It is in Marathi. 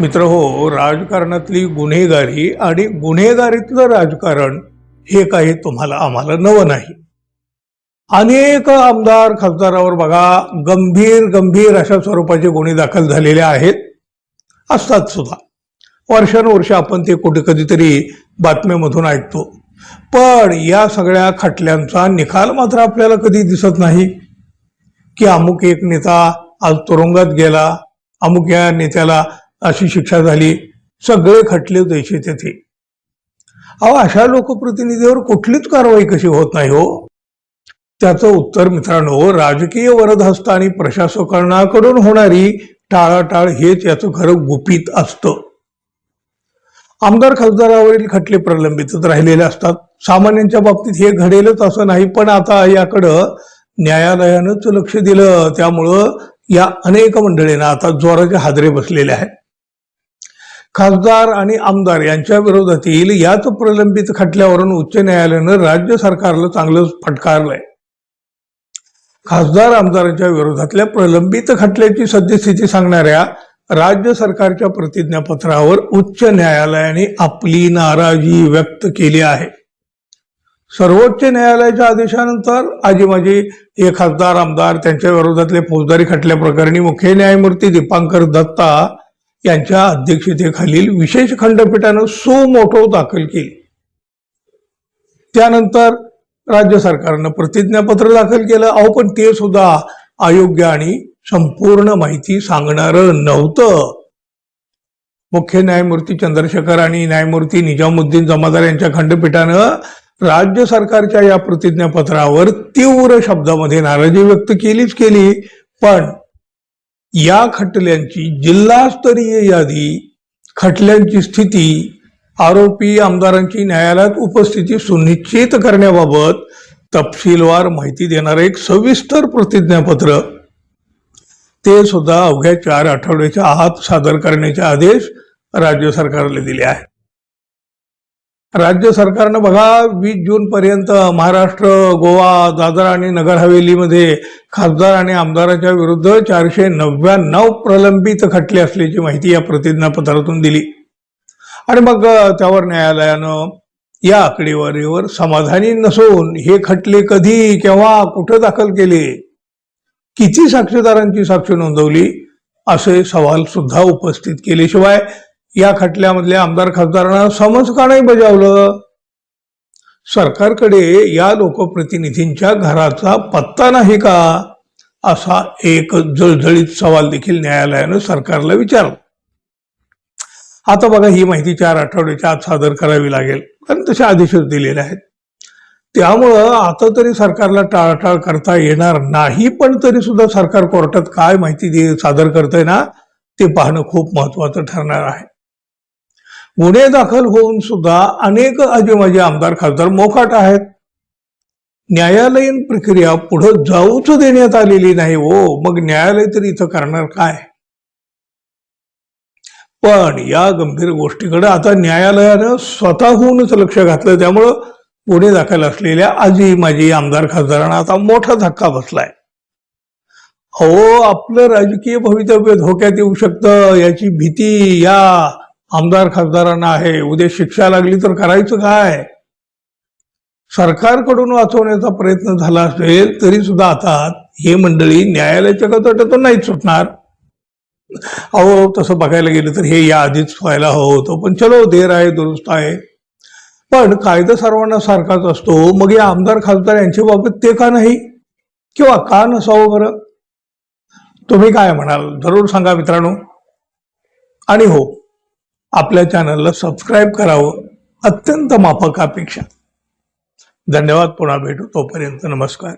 मित्र हो राजकारणातली गुन्हेगारी आणि गुन्हेगारीतलं राजकारण हे काही तुम्हाला आम्हाला नवं नाही. अनेक आमदार खासदारावर बघा गंभीर गंभीर अशा स्वरूपाचे गुन्हे दाखल झालेले आहेत. असतात सुद्धा. वर्षानुवर्ष आपण ते कुठे कधीतरी बातम्यामधून ऐकतो. पण या सगळ्या खटल्यांचा निकाल मात्र आपल्याला कधी दिसत नाही. की अमुक एक नेता आज तुरुंगात गेला अमुक या नेत्याला अशी शिक्षा झाली. सगळे खटले द्यायचे तेथे अहो अशा लोकप्रतिनिधीवर कुठलीच कारवाई कशी होत नाही हो? त्याचं उत्तर मित्रांनो राजकीय वरदहस्त आणि प्रशासकांकडून होणारी टाळाटाळ हेच याचं खरं गुपित असतं. आमदार खासदारावरील खटले प्रलंबितच राहिलेले असतात. सामान्यांच्या बाबतीत हे घडेलच असं नाही पण आता याकडं न्यायालयानंच लक्ष दिलं. त्यामुळं या अनेक मंडळींना आता जोराचे हादरे बसलेले आहेत. खासदार आणि आमदार यांच्या विरोधातील याच प्रलंबित खटल्यावरून उच्च न्यायालयानं राज्य सरकारला चांगलं फटकारलंय. खासदार आमदारांच्या विरोधातल्या प्रलंबित खटल्याची सद्यस्थिती सांगणाऱ्या राज्य सरकारच्या प्रतिज्ञापत्रावर उच्च न्यायालयाने आपली नाराजी व्यक्त केली आहे. सर्वोच्च न्यायालयाच्या आदेशानंतर आजी माजी हे खासदार आमदार त्यांच्या विरोधातले फौजदारी खटल्या प्रकरणी मुख्य न्यायमूर्ती दीपांकर दत्ता यांच्या अध्यक्षतेखालील विशेष खंडपीठानं सो मोठो दाखल केली. त्यानंतर राज्य सरकारनं प्रतिज्ञापत्र दाखल केलं. अहो पण ते सुद्धा अयोग्य आणि संपूर्ण माहिती सांगणारं नव्हतं. मुख्य न्यायमूर्ती चंद्रशेखर आणि न्यायमूर्ती निजामुद्दीन जमादार यांच्या खंडपीठानं राज्य सरकारच्या या प्रतिज्ञापत्रावर तीव्र शब्दामध्ये नाराजी व्यक्त केलीच केली. पण या खटल्यांची जिल्हास्तरीय यादी खटल्यांची स्थिती आरोपी आमदारांची न्यायालयात उपस्थिती सुनिश्चित करण्याबाबत तपशीलवार माहिती देणारं एक सविस्तर प्रतिज्ञापत्र. ते सुद्धा अवघ्या चार आठवड्याच्या आत सादर करण्याचे आदेश राज्य सरकारला दिले आहेत. राज्य सरकारनं बघा वीस जून पर्यंत महाराष्ट्र गोवा दादर आणि नगर हवेलीमध्ये खासदार आणि आमदाराच्या विरुद्ध चारशे नव्याण्णव प्रलंबित खटले असल्याची माहिती या प्रतिज्ञापत्रातून दिली. आणि मग त्यावर न्यायालयानं या आकडेवारीवर समाधानी नसून हे खटले कधी केव्हा कुठं दाखल केले किती साक्षीदारांची साक्ष नोंदवली असे सवाल सुद्धा उपस्थित केल्याशिवाय या खटल्यामधल्या आमदार खासदारांना समज का नाही बजावलं? सरकारकडे या लोकप्रतिनिधींच्या घराचा पत्ता नाही का? असा एक जळजळीत सवाल देखील न्यायालयानं सरकारला विचारला. आता बघा ही माहिती चार आठवड्याच्या आत सादर करावी लागेल. कारण तसे आदेशच दिलेले आहेत. त्यामुळं आता तरी सरकारला टाळाटाळ करता येणार नाही पण तरी सुद्धा सरकार कोर्टात काय माहिती सादर करतंय ना ते पाहणं खूप महत्वाचं ठरणार आहे. गुन्हे दाखल होऊन सुद्धा अनेक आजीमाजी आमदार खासदार मोकाट आहेत. न्यायालयीन प्रक्रिया पुढे जाऊच देण्यात आलेली नाही हो. मग न्यायालय तरी इथं करणार काय? पण या गंभीर गोष्टीकडे आता न्यायालयानं स्वतःहूनच लक्ष घातलं. त्यामुळं गुन्हे दाखल असलेल्या आजी माजी आमदार खासदारांना आता मोठा धक्का बसलाय. हो आपलं राजकीय भवितव्य धोक्यात येऊ शकतं. याची भीती या आमदार खासदारांना आहे उद्या शिक्षा लागली तर करायचं काय? सरकारकडून वाचवण्याचा प्रयत्न झाला असेल तरी सुद्धा आता हे मंडळी न्यायालयाच्या कचोट्यातून नाहीच सुटणार. अहो तसं बघायला गेलं तर हे या आधीच व्हायला हवं होतं पण चलो देर आहे दुरुस्त आहे. पण कायदा सर्वांना सारखाच असतो मग या आमदार खासदार यांच्या बाबत ते का नाही? किंवा का नसावं बरं? तुम्ही काय म्हणाल? जरूर सांगा मित्रांनो. आणि हो आपल्या चॅनलला सबस्क्राईब करावं अत्यंत माफक अपेक्षा. धन्यवाद पुन्हा भेटू. तोपर्यंत नमस्कार.